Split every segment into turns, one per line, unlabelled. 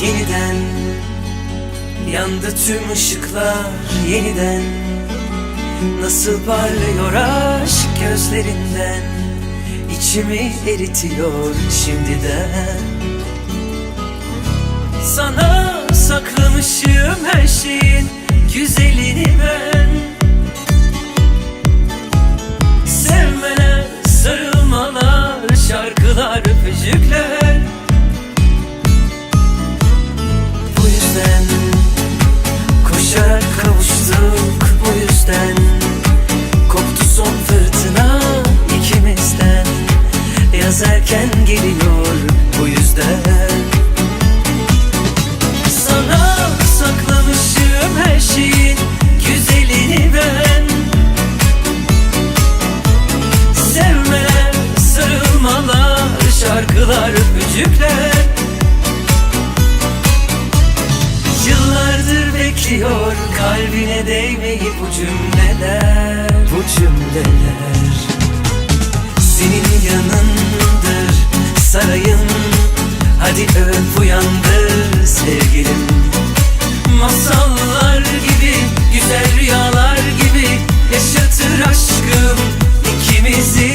yeniden. Yandı tüm ışıklar yeniden. Nasıl parlıyor aşk gözlerinden? İçimi eritiyor şimdiden. Sana saklamışım her şeyin güzelini ben. Sevmeler, sarılmalar, şarkılar, öpücükler Yaz erken geliyor bu yüzden. Sana saklamışım her şeyin güzelini ben. Sevmeler, sarılmalar, şarkılar, öpücükler. Yıllardır bekliyor kalbine değmeyi bu cümleler. Bu cümleler. Senin öp uyandır sevgilim. Masallar gibi güzel rüyalar gibi Yaşatır aşkım ikimizi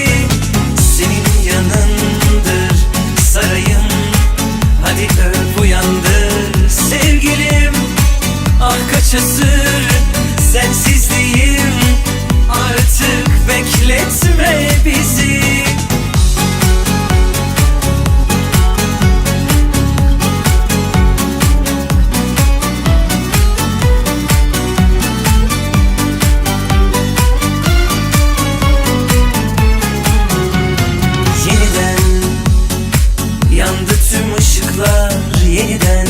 ışıklar yeniden.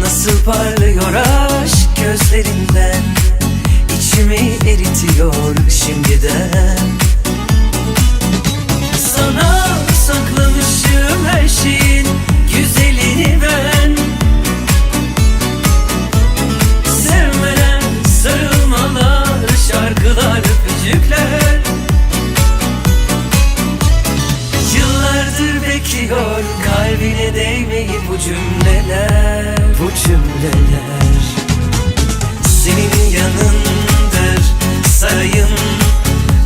Nasıl parlıyor aşk gözlerinden? İçimi eritiyor şimdiden cümleler Bu cümleler Senin yanındır sarayım.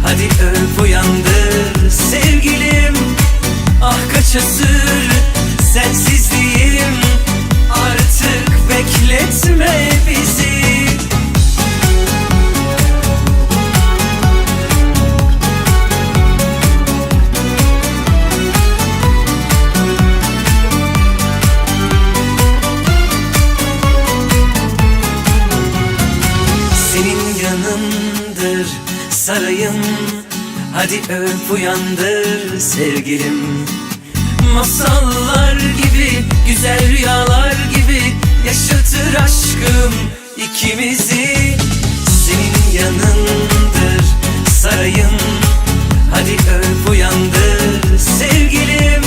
Hadi öp uyandır sevgilim. Ah kaç asır sensizliğim. Artık bekletme bizi sarayım. Hadi öp uyandır sevgilim. Masallar gibi güzel rüyalar gibi Yaşatır aşkım ikimizi. Senin yanındır sarayım. Hadi öp uyandır sevgilim.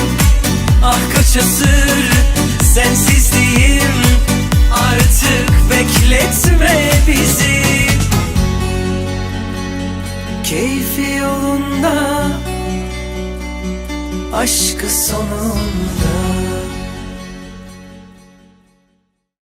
Ah kaç Aşkı sonunda